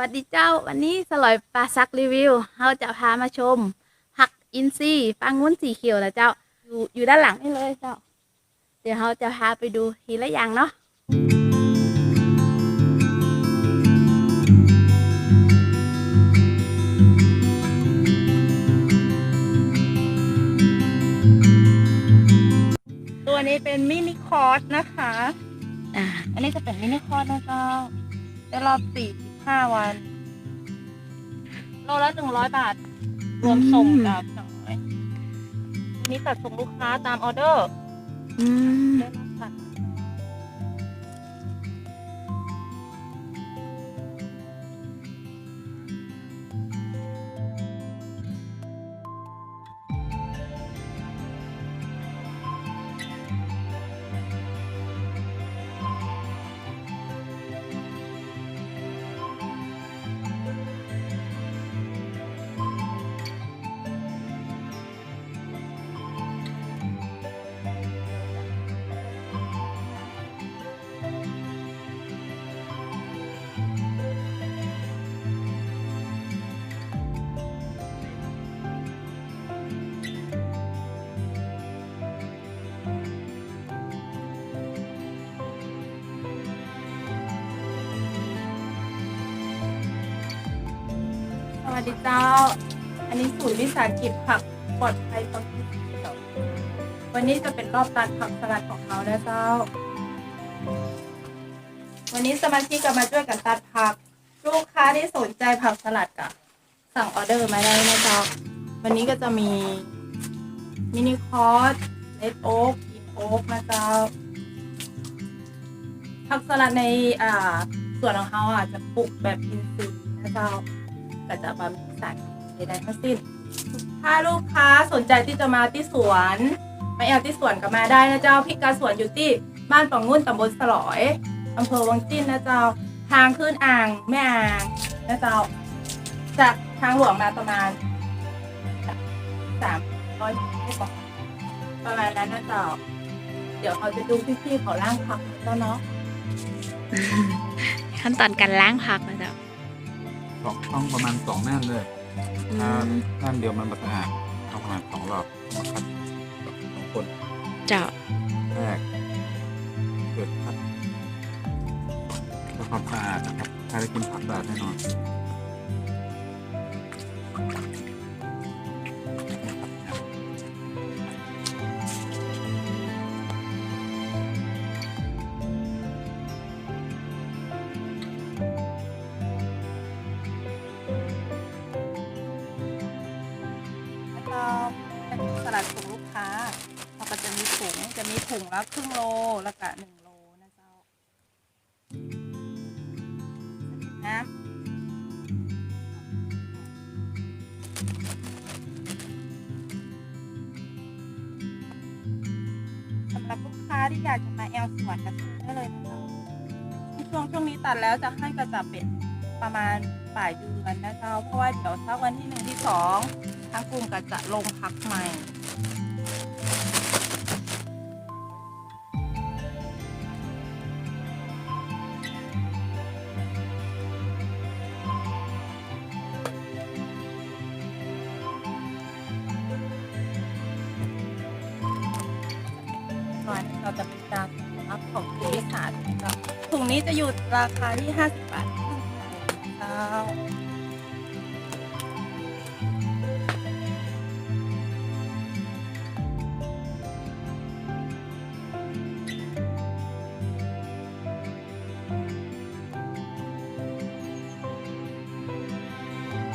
วัสดีเจ้า วันนี้สลอยปลาซักรีวิวเราจะพามาชมผักอินทรีย์ปางงุ้นสีเขียวนะเจ้า อยู่อยู่ด้านหลังนี่เลยเจ้า เดี๋ยวเราจะพาไปดูทีละอย่างเนาะตัวนี้เป็นมินิคอร์สนะคะอ่าอันนี้จะเป็นมินิคอร์สนะเจ้าได้รอบ 45วัน โลละ100บาท รวมส่งกับหน่อยอันนี้ตัดส่งลูกค้าตามออเดอร์อืม ได้รับตั วัสดีเจ้า อันนี้ศูนย์วิสาหกิจผักปลอดภัยตอนที่เจ้าวันนี้จะเป็นรอบตัดผักสลัดของเขาแล้วเจ้า วันนี้สมาชิกก็มาช่วยกันตัดผัก ลูกค้าที่สนใจผักสลัดก็สั่งออเดอร์มาได้นะเจ้า วันนี้ก็จะมีมินิคอร์สเลดโอ๊กอีโอ๊กนะเจ้า ผักสลัดในอ่าส่วนของเขาอะจะปลูกแบบอินทรีย์นะเจ้า ก็จะบำรุงสารใดๆทั้งสิ้น ถ้าลูกค้าสนใจที่จะมาที่สวนมาแอลที่สวนก็มาได้นะเจ้าพิกัดสวนอยู่ที่บ้านปองงุ่นตำบลสลอยอำเภอวังจิ้นนะเจ้าทางขึ้นอ่างแม่อ่างนะเจ้าจากทางหลวงมาประมาณสามร้อยเมตรประมาณนั้นนะเจ้าเดี๋ยวเขาจะดูพี่ๆเขาล่างผักเจ้าเนาะขั้นตอนการล้างผักนะเจ้า สองต้องประมาณสองน่านเลยอืถ้ามน่านเดียวมันบัสะอาดต้องประมาณสองรอบมาคัดสองคนเจ้าแรกเกิดคัดเพื่อความสะอาดนะครับถ้าได้กินผักสะอาดแน่นอน ถุงละครึ่งโลแล้วก็หนึ่งโลนะเจ้าน้ำสำหรับลูกค้าที่อยากจะมาแอลสวนก็ซื้อได้เลยนะเจ้าช่วงช่วงนี้ตัดแล้วจะให้ก็จะเป็นประมาณปลายเดือนนะเจ้าเพราะว่าเดี๋ยวสักวันที่หนึ่งที่สองทางกลุ่มก็จะลงพักใหม่ ก่อนเราจะเป็นการรับของคุณวิสาถุงนี้จะอยู่ราคาที่ 50 บาทครึ่งเจ้า